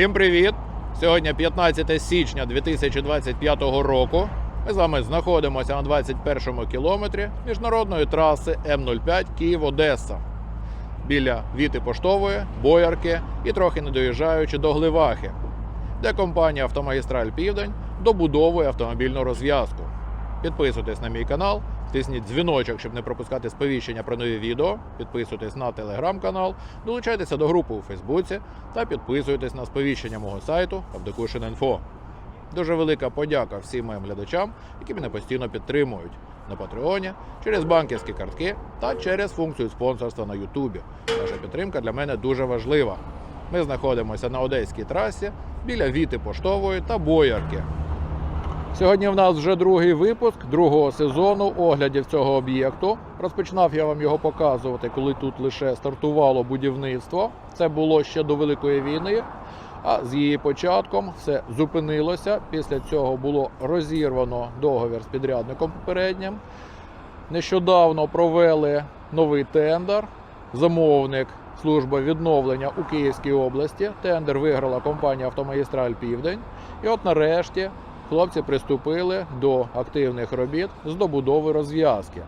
Усім привіт! Сьогодні 15 січня 2025 року. Ми з вами знаходимося на 21-му кілометрі міжнародної траси М05 Київ-Одеса біля Віти Поштової, Боярки і трохи не доїжджаючи до Гливахи, де компанія Автомагістраль Південь добудовує автомобільну розв'язку. Підписуйтесь на мій канал, тисніть дзвіночок, щоб не пропускати сповіщення про нові відео. Підписуйтесь на телеграм-канал, долучайтеся до групи у Фейсбуці та підписуйтесь на сповіщення мого сайту Авдокушин.Інфо. Дуже велика подяка всім моїм глядачам, які мене постійно підтримують на Патреоні, через банківські картки та через функцію спонсорства на Ютубі. Ваша підтримка для мене дуже важлива. Ми знаходимося на Одеській трасі біля Віти Поштової та Боярки. Сьогодні в нас вже другий випуск другого сезону оглядів цього об'єкту. Розпочинав я вам його показувати, коли тут лише стартувало будівництво. Це було ще до Великої війни. А з її початком все зупинилося. Після цього було розірвано договір з підрядником попереднім. Нещодавно провели новий тендер. Замовник служба відновлення у Київській області. Тендер виграла компанія Автомагістраль Південь. І от нарешті хлопці приступили до активних робіт з добудови розв'язки.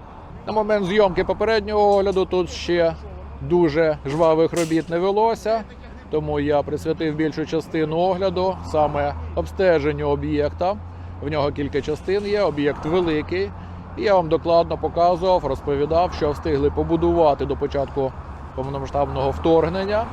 На момент зйомки попереднього огляду тут ще дуже жвавих робіт не велося, тому я присвятив більшу частину огляду саме обстеженню об'єкта. В нього кілька частин є, об'єкт великий. І я вам докладно показував, розповідав, що встигли побудувати до початку повномасштабного вторгнення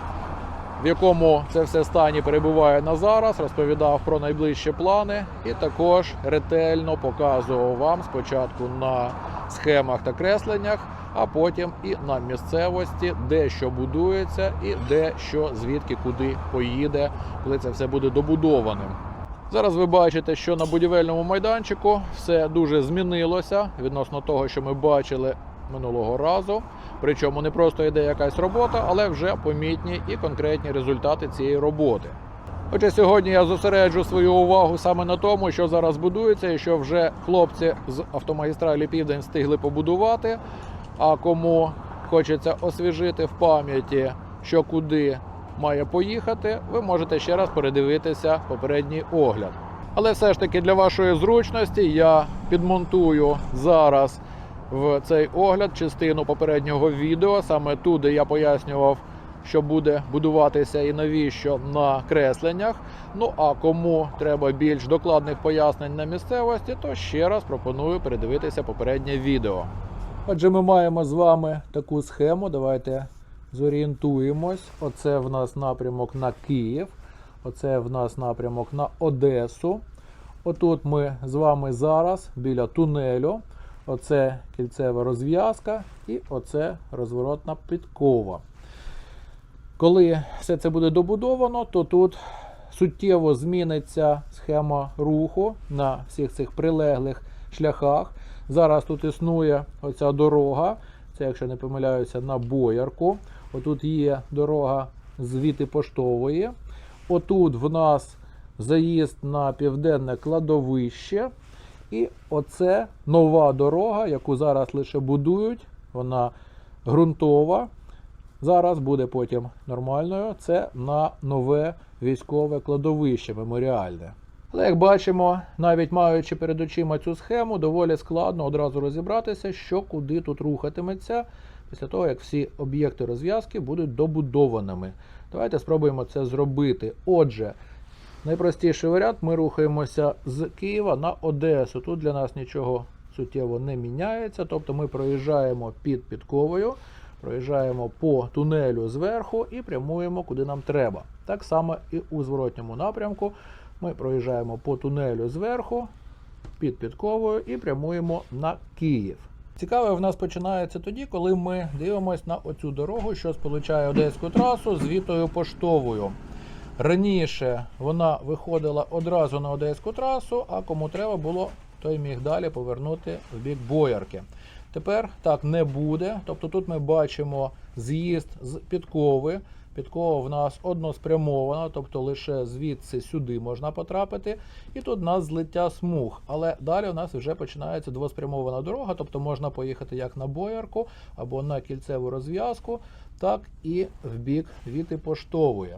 в якому це все стані перебуває на зараз, розповідав про найближчі плани і також ретельно показував вам спочатку на схемах та кресленнях, а потім і на місцевості, де що будується, і де що звідки куди поїде, коли це все буде добудованим. Зараз ви бачите, що на будівельному майданчику все дуже змінилося відносно того, що ми бачили минулого разу. Причому не просто йде якась робота, але вже помітні і конкретні результати цієї роботи. Отже, сьогодні я зосереджу свою увагу саме на тому, що зараз будується, і що вже хлопці з автомагістралі Південь встигли побудувати. А кому хочеться освіжити в пам'яті, що куди має поїхати, ви можете ще раз передивитися попередній огляд. Але все ж таки для вашої зручності я підмонтую зараз в цей огляд частину попереднього відео, саме тут, де я пояснював, що буде будуватися і навіщо на кресленнях. Ну а кому треба більш докладних пояснень на місцевості, то ще раз пропоную передивитися попереднє відео. Отже, ми маємо з вами таку схему. Давайте зорієнтуємось. Оце в нас напрямок на Київ, оце в нас напрямок на Одесу. Отут ми з вами зараз біля тунелю. Оце кільцева розв'язка і оце розворотна підкова. Коли все це буде добудовано, то тут суттєво зміниться схема руху на всіх цих прилеглих шляхах. Зараз тут існує оця дорога, це, якщо не помиляюся, на боярку. Отут є дорога звідти поштової. Отут в нас заїзд на південне кладовище. І оце нова дорога, яку зараз лише будують. Вона ґрунтова. Зараз буде потім нормальною. Це на нове військове кладовище меморіальне. Але як бачимо, навіть маючи перед очима цю схему, доволі складно одразу розібратися, що куди тут рухатиметься після того, як всі об'єкти розв'язки будуть добудованими. Давайте спробуємо це зробити. Отже, Найпростіший варіант ми рухаємося з Києва на Одесу. Тут для нас нічого суттєво не міняється. Тобто ми проїжджаємо під підковою, проїжджаємо по тунелю зверху і прямуємо куди нам треба. Так само і у зворотньому напрямку ми проїжджаємо по тунелю зверху під підковою і прямуємо на Київ. Цікаве в нас починається тоді, коли ми дивимося на оцю дорогу, що сполучає Одеську трасу з Вітою Поштовою. Раніше вона виходила одразу на Одеську трасу, а кому треба було, той міг далі повернути в бік Боярки. Тепер так не буде. Тобто тут ми бачимо з'їзд з підкови. Підкова в нас односпрямована, тобто лише звідси сюди можна потрапити. І тут у нас злиття смуг. Але далі у нас вже починається двоспрямована дорога, тобто можна поїхати як на Боярку або на кільцеву розв'язку, так і в бік Віти Поштової.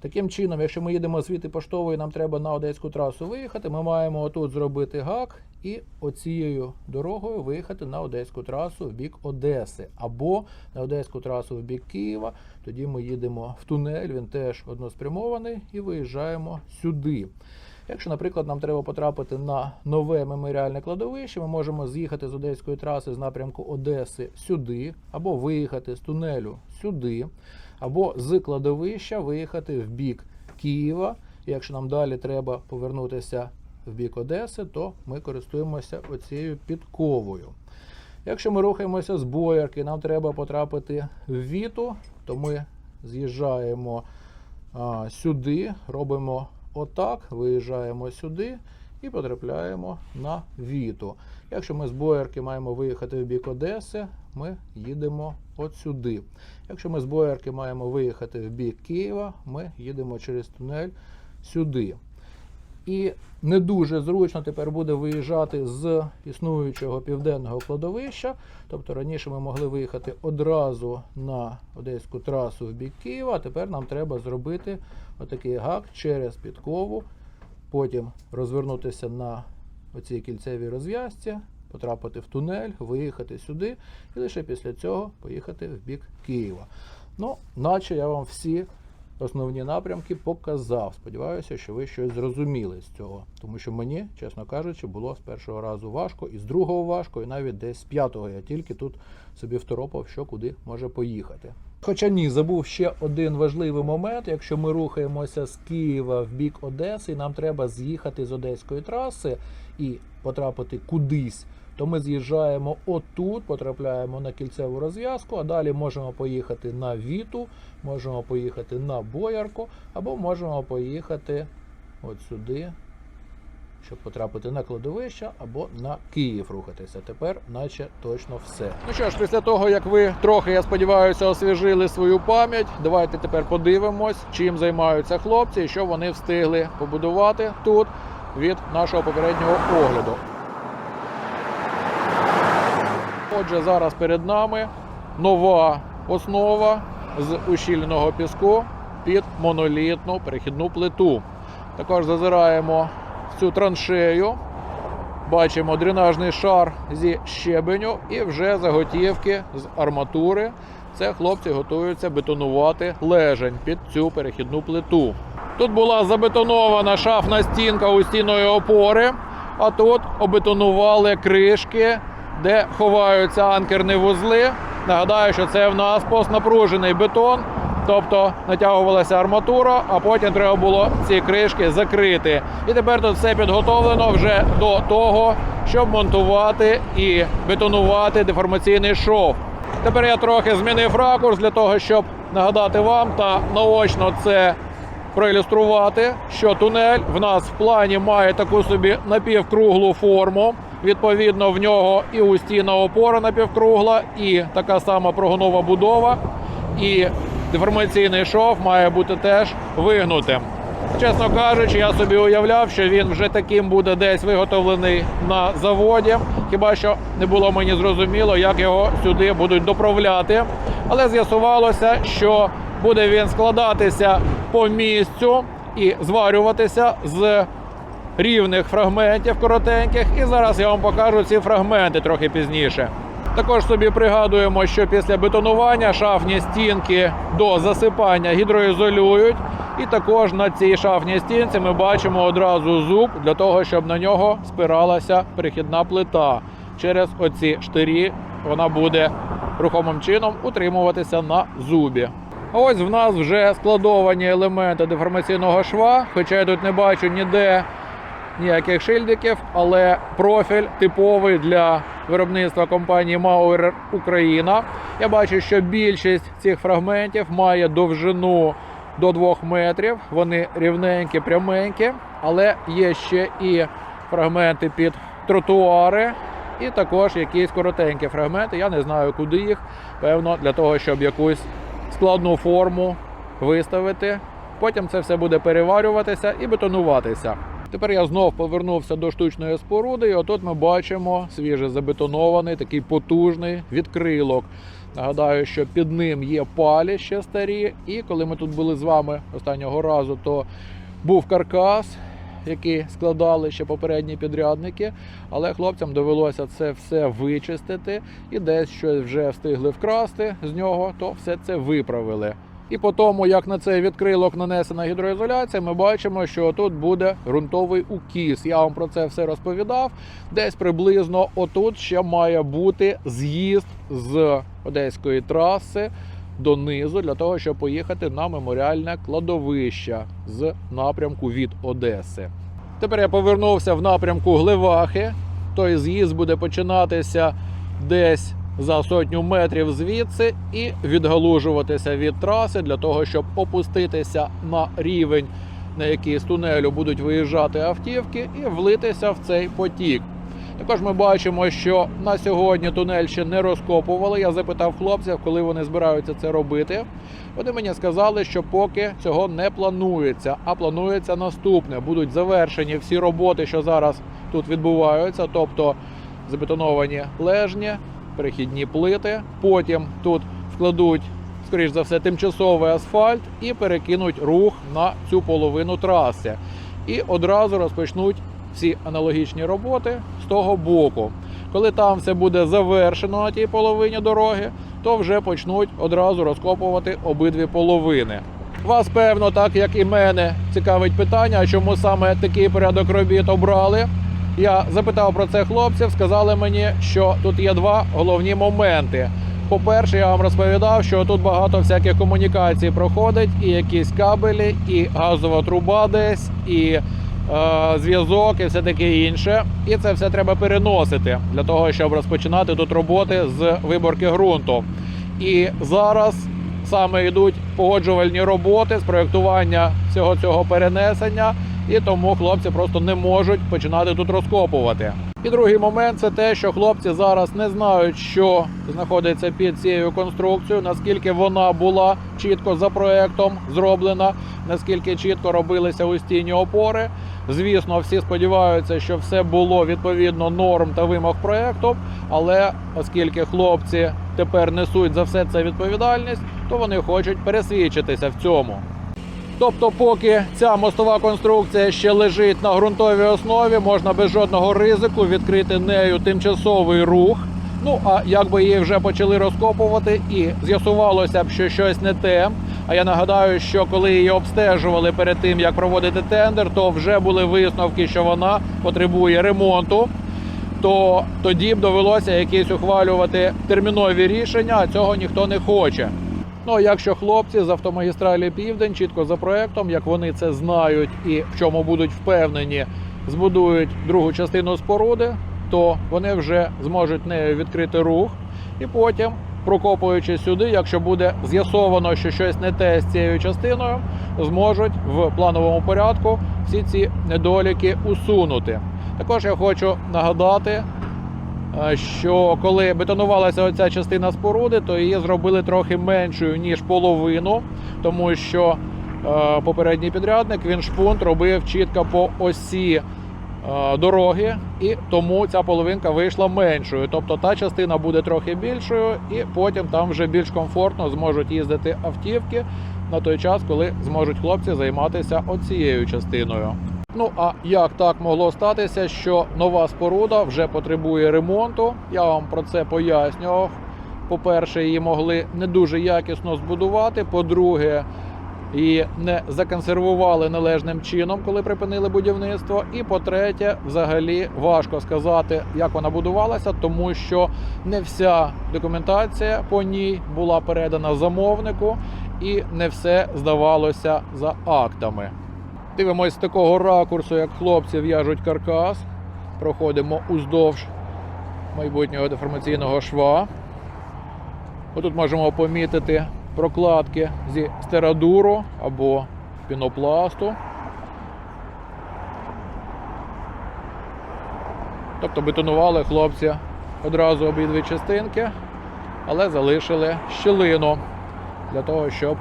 Таким чином, якщо ми їдемо звідти поштової, нам треба на одеську трасу виїхати. Ми маємо отут зробити гак і оцією дорогою виїхати на одеську трасу в бік Одеси або на одеську трасу в бік Києва. Тоді ми їдемо в тунель, він теж односпрямований, і виїжджаємо сюди. Якщо, наприклад, нам треба потрапити на нове меморіальне кладовище, ми можемо з'їхати з одеської траси з напрямку Одеси сюди, або виїхати з тунелю сюди, або з кладовища виїхати в бік Києва. Якщо нам далі треба повернутися в бік Одеси, то ми користуємося оцією підковою. Якщо ми рухаємося з боярки, нам треба потрапити в Віту, то ми з'їжджаємо а, сюди, робимо отак, виїжджаємо сюди і потрапляємо на Віту. Якщо ми з боярки маємо виїхати в бік Одеси, ми їдемо от сюди. Якщо ми з боярки маємо виїхати в бік Києва, ми їдемо через тунель сюди. І не дуже зручно тепер буде виїжджати з існуючого південного кладовища. Тобто раніше ми могли виїхати одразу на одеську трасу в бік Києва, а тепер нам треба зробити отакий гак через підкову, потім розвернутися на оцій кільцевій розв'язці, потрапити в тунель, виїхати сюди і лише після цього поїхати в бік Києва. Ну, наче я вам всі основні напрямки показав. Сподіваюся, що ви щось зрозуміли з цього. Тому що мені, чесно кажучи, було з першого разу важко, і з другого важко, і навіть десь з п'ятого я тільки тут собі второпав, що куди може поїхати. Хоча ні, забув ще один важливий момент. Якщо ми рухаємося з Києва в бік Одеси, і нам треба з'їхати з одеської траси і потрапити кудись, то ми з'їжджаємо отут, потрапляємо на кільцеву розв'язку, а далі можемо поїхати на Віту, можемо поїхати на Боярку, або можемо поїхати от сюди, щоб потрапити на кладовище або на Київ рухатися. Тепер, наче точно все. Ну що ж, після того як ви трохи, я сподіваюся, освіжили свою пам'ять, давайте тепер подивимось, чим займаються хлопці і що вони встигли побудувати тут від нашого попереднього огляду. Отже, зараз перед нами нова основа з ущільного піску під монолітну перехідну плиту. Також зазираємо цю траншею. Бачимо дренажний шар зі щебеню і вже заготівки з арматури. Це хлопці готуються бетонувати лежень під цю перехідну плиту. Тут була забетонована шафна стінка у стінної опори, а тут обетонували кришки, де ховаються анкерні вузли. Нагадаю, що це в нас постнапружений бетон, тобто натягувалася арматура, а потім треба було ці кришки закрити. І тепер тут все підготовлено вже до того, щоб монтувати і бетонувати деформаційний шов. Тепер я трохи змінив ракурс для того, щоб нагадати вам та наочно це проілюструвати, що тунель в нас в плані має таку собі напівкруглу форму. Відповідно, в нього і устійна опора напівкругла, і така сама прогонова будова, і деформаційний шов має бути теж вигнутим. Чесно кажучи, я собі уявляв, що він вже таким буде десь виготовлений на заводі. Хіба що не було мені зрозуміло, як його сюди будуть доправляти. Але з'ясувалося, що буде він складатися по місцю і зварюватися з рівних фрагментів коротеньких. І зараз я вам покажу ці фрагменти трохи пізніше. Також собі пригадуємо, що після бетонування шафні стінки до засипання гідроізолюють. І також на цій шафній стінці ми бачимо одразу зуб для того, щоб на нього спиралася перехідна плита. Через оці штирі вона буде рухомим чином утримуватися на зубі. А ось в нас вже складовані елементи деформаційного шва, хоча я тут не бачу ніде ніяких шильдиків, але профіль типовий для виробництва компанії Maurer Україна. Я бачу, що більшість цих фрагментів має довжину до 2 метрів. Вони рівненькі, пряменькі, але є ще і фрагменти під тротуари, і також якісь коротенькі фрагменти. Я не знаю, куди їх. Певно, для того, щоб якусь складну форму виставити. Потім це все буде переварюватися і бетонуватися. Тепер я знов повернувся до штучної споруди, і отут ми бачимо свіже забетонований, такий потужний відкрилок. Нагадаю, що під ним є палі ще старі. І коли ми тут були з вами останнього разу, то був каркас, який складали ще попередні підрядники. Але хлопцям довелося це все вичистити і десь щось вже встигли вкрасти з нього, то все це виправили. І по тому, як на цей відкрилок нанесена гідроізоляція, ми бачимо, що тут буде ґрунтовий укіс. Я вам про це все розповідав. Десь приблизно отут ще має бути з'їзд з одеської траси донизу для того, щоб поїхати на меморіальне кладовище з напрямку від Одеси. Тепер я повернувся в напрямку Гливахи. Той з'їзд буде починатися десь за сотню метрів звідси і відгалужуватися від траси для того, щоб опуститися на рівень, на який з тунелю будуть виїжджати автівки, і влитися в цей потік. Також ми бачимо, що на сьогодні тунель ще не розкопували. Я запитав хлопців, коли вони збираються це робити. Вони мені сказали, що поки цього не планується, а планується наступне. Будуть завершені всі роботи, що зараз тут відбуваються, тобто забетоновані лежні, перехідні плити. Потім тут вкладуть, скоріш за все, тимчасовий асфальт і перекинуть рух на цю половину траси. І одразу розпочнуть всі аналогічні роботи з того боку. Коли там все буде завершено на тій половині дороги, то вже почнуть одразу розкопувати обидві половини. Вас, певно, так як і мене, цікавить питання, чому саме такий порядок робіт обрали. Я запитав про це хлопців, сказали мені, що тут є два головні моменти. По-перше, я вам розповідав, що тут багато всяких комунікацій проходить, і якісь кабелі, і газова труба десь, і е, зв'язок, і все таке інше. І це все треба переносити для того, щоб розпочинати тут роботи з виборки ґрунту. І зараз саме йдуть погоджувальні роботи з проєктування всього цього перенесення, і тому хлопці просто не можуть починати тут розкопувати. І другий момент це те, що хлопці зараз не знають, що знаходиться під цією конструкцією, наскільки вона була чітко за проектом зроблена, наскільки чітко робилися устійні опори. Звісно, всі сподіваються, що все було відповідно норм та вимог проекту, але оскільки хлопці тепер несуть за все це відповідальність, то вони хочуть пересвідчитися в цьому. Тобто, поки ця мостова конструкція ще лежить на ґрунтовій основі, можна без жодного ризику відкрити нею тимчасовий рух. Ну а якби її вже почали розкопувати і з'ясувалося б, що щось не те. А я нагадаю, що коли її обстежували перед тим, як проводити тендер, то вже були висновки, що вона потребує ремонту. То тоді б довелося якісь ухвалювати термінові рішення, а цього ніхто не хоче. Ну якщо хлопці з автомагістралі Південь чітко за проектом, як вони це знають і в чому будуть впевнені, збудують другу частину споруди, то вони вже зможуть нею відкрити рух, і потім, прокопуючи сюди, якщо буде з'ясовано, що щось не те з цією частиною, зможуть в плановому порядку всі ці недоліки усунути. Також я хочу нагадати, що коли бетонувалася оця частина споруди, то її зробили трохи меншою ніж половину, тому що е, попередній підрядник він шпунт робив чітко по осі е, дороги, і тому ця половинка вийшла меншою. Тобто та частина буде трохи більшою, і потім там вже більш комфортно зможуть їздити автівки на той час, коли зможуть хлопці займатися оцією частиною. Ну а як так могло статися, що нова споруда вже потребує ремонту? Я вам про це пояснював. По-перше, її могли не дуже якісно збудувати. По-друге, її не законсервували належним чином, коли припинили будівництво. І по-третє, взагалі важко сказати, як вона будувалася, тому що не вся документація по ній була передана замовнику, і не все здавалося за актами. Дивимось з такого ракурсу, як хлопці в'яжуть каркас. Проходимо уздовж майбутнього деформаційного шва. Отут можемо помітити прокладки зі стерадуру або пінопласту. Тобто бетонували хлопці одразу обидві частинки, але залишили щілину для того, щоб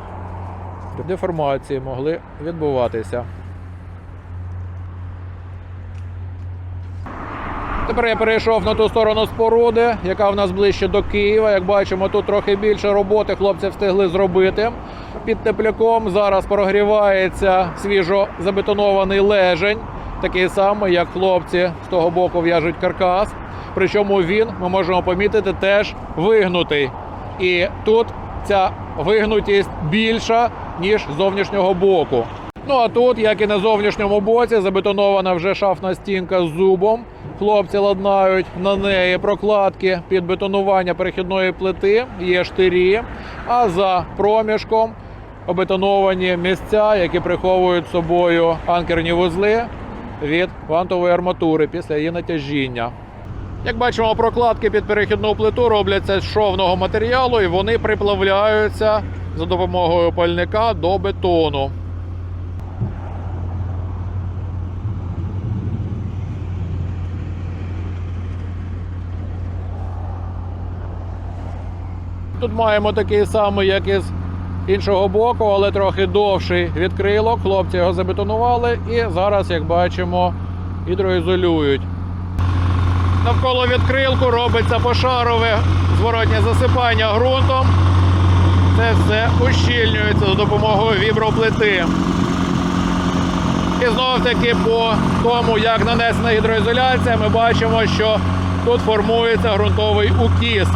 деформації могли відбуватися. Тепер я перейшов на ту сторону споруди, яка в нас ближче до Києва. Як бачимо, тут трохи більше роботи хлопці встигли зробити. Під тепляком зараз прогрівається свіжо забетонований лежень, такий самий, як хлопці з того боку в'яжуть каркас. Причому він, ми можемо помітити, теж вигнутий. І тут ця вигнутість більша, ніж з зовнішнього боку. Ну а тут, як і на зовнішньому боці, забетонована вже шафна стінка з зубом. Хлопці ладнають на неї прокладки під бетонування перехідної плити, є штирі. А за проміжком обетоновані місця, які приховують собою анкерні вузли від вантової арматури після її натяжіння. Як бачимо, прокладки під перехідну плиту робляться з шовного матеріалу і вони приплавляються за допомогою пальника до бетону. Тут маємо такий самий, як і з іншого боку, але трохи довший відкрилок. Хлопці його забетонували і зараз, як бачимо, гідроізолюють. Навколо відкрилку робиться пошарове зворотнє засипання ґрунтом. Це все ущільнюється за допомогою віброплити. І знов таки по тому, як нанесена гідроізоляція, ми бачимо, що тут формується ґрунтовий укіс.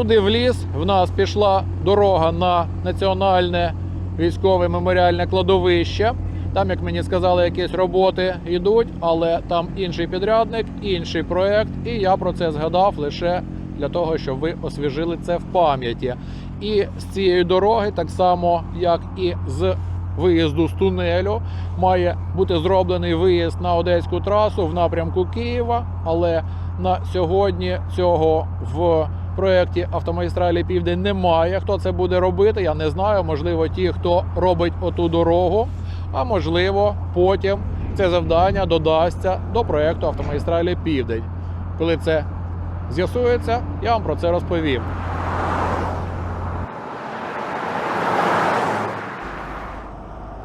Отуди в ліс в нас пішла дорога на національне військове меморіальне кладовище. Там, як мені сказали, якісь роботи йдуть, але там інший підрядник, інший проект. І я про це згадав лише для того, щоб ви освіжили це в пам'яті. І з цієї дороги, так само як і з виїзду з тунелю, має бути зроблений виїзд на одеську трасу в напрямку Києва. Але на сьогодні цього в проєкті автомагістралі Південь немає. Хто це буде робити, я не знаю. Можливо, ті, хто робить оту дорогу, а можливо, потім це завдання додасться до проєкту автомагістралі Південь. Коли це з'ясується, я вам про це розповім.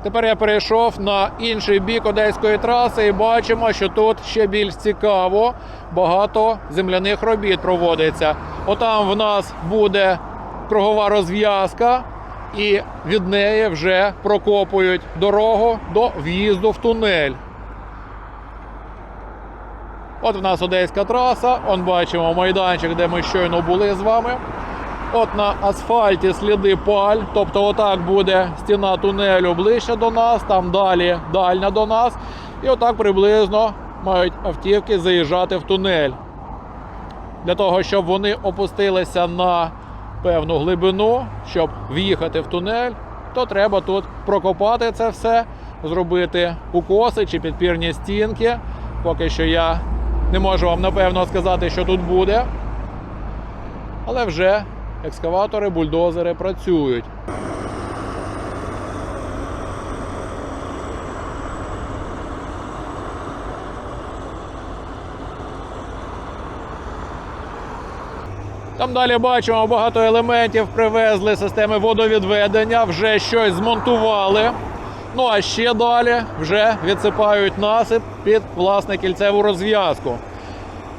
Тепер я перейшов на інший бік одеської траси і бачимо, що тут ще більш цікаво. Багато земляних робіт проводиться. Отам в нас буде кругова розв'язка, і від неї вже прокопують дорогу до в'їзду в тунель. От в нас одеська траса. Он бачимо майданчик, де ми щойно були з вами. От на асфальті сліди паль, тобто отак буде стіна тунелю ближче до нас, там далі дальня до нас. І отак приблизно мають автівки заїжджати в тунель. Для того, щоб вони опустилися на певну глибину, щоб в'їхати в тунель, то треба тут прокопати це все, зробити укоси чи підпірні стінки. Поки що я не можу вам напевно сказати, що тут буде. Але вже екскаватори, бульдозери працюють. Там далі бачимо багато елементів, привезли системи водовідведення, вже щось змонтували. Ну а ще далі вже відсипають насип під власне кільцеву розв'язку.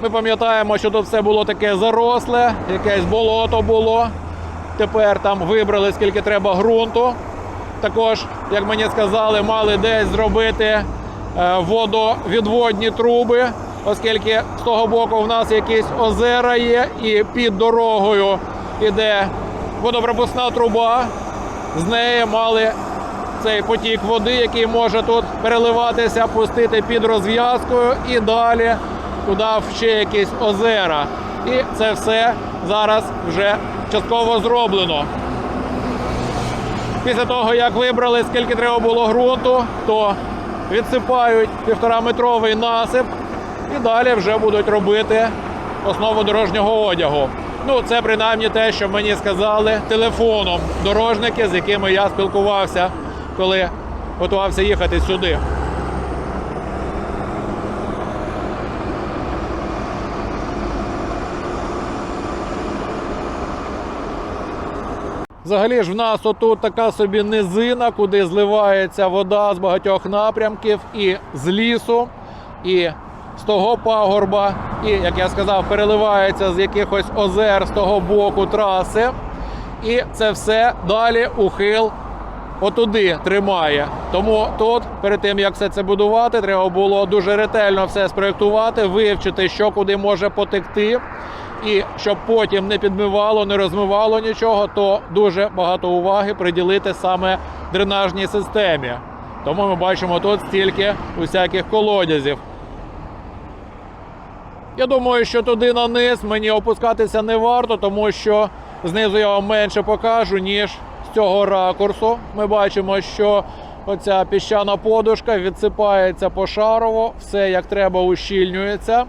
Ми пам'ятаємо, що тут все було таке заросле, якесь болото було. Тепер там вибрали скільки треба ґрунту. Також, як мені сказали, мали десь зробити е, водовідводні труби, оскільки з того боку в нас якісь озера є, і під дорогою іде водопропускна труба. З неї мали цей потік води, який може тут переливатися, пустити під розв'язкою і далі туди в ще якісь озера. І це все зараз вже частково зроблено. Після того, як вибрали, скільки треба було ґрунту, то відсипають півтораметровий насип і далі вже будуть робити основу дорожнього одягу. Ну, це принаймні те, що мені сказали телефоном дорожники, з якими я спілкувався, коли готувався їхати сюди. Взагалі ж в нас отут така собі низина, куди зливається вода з багатьох напрямків і з лісу, і з того пагорба, і, як я сказав, переливається з якихось озер з того боку траси. І це все далі ухил отуди тримає. Тому тут, перед тим як все це будувати, треба було дуже ретельно все спроєктувати, вивчити, що куди може потекти. І щоб потім не підмивало, не розмивало нічого, то дуже багато уваги приділити саме дренажній системі. Тому ми бачимо тут стільки усяких колодязів. Я думаю, що туди на низ мені опускатися не варто, тому що знизу я вам менше покажу, ніж з цього ракурсу. Ми бачимо, що оця піщана подушка відсипається пошарово, все як треба ущільнюється.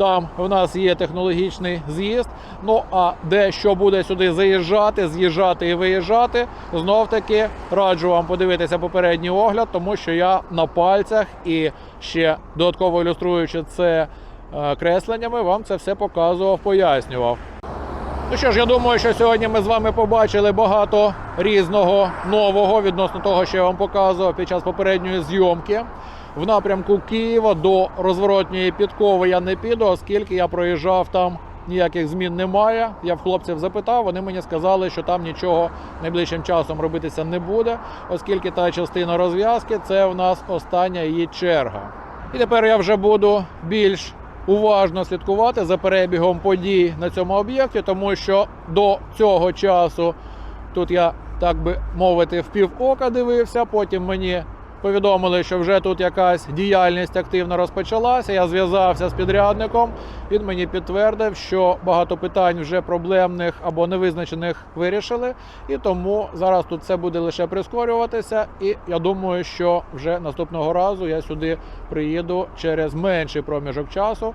Там в нас є технологічний з'їзд. Ну а де що буде сюди заїжджати, з'їжджати і виїжджати, знов таки раджу вам подивитися попередній огляд, тому що я на пальцях і ще додатково ілюструючи це е, кресленнями, вам це все показував, пояснював. Ну що ж, я думаю, що сьогодні ми з вами побачили багато різного нового відносно того, що я вам показував під час попередньої зйомки. В напрямку Києва до розворотньої підкови я не піду, оскільки я проїжджав там. Ніяких змін немає. Я в хлопців запитав. Вони мені сказали, що там нічого найближчим часом робитися не буде, оскільки та частина розв'язки це в нас остання її черга. І тепер я вже буду більш уважно слідкувати за перебігом подій на цьому об'єкті, тому що до цього часу тут я, так би мовити, в півока дивився. Потім мені повідомили, що вже тут якась діяльність активно розпочалася. Я зв'язався з підрядником. Він мені підтвердив, що багато питань вже проблемних або невизначених вирішили, і тому зараз тут все буде лише прискорюватися. І я думаю, що вже наступного разу я сюди приїду через менший проміжок часу,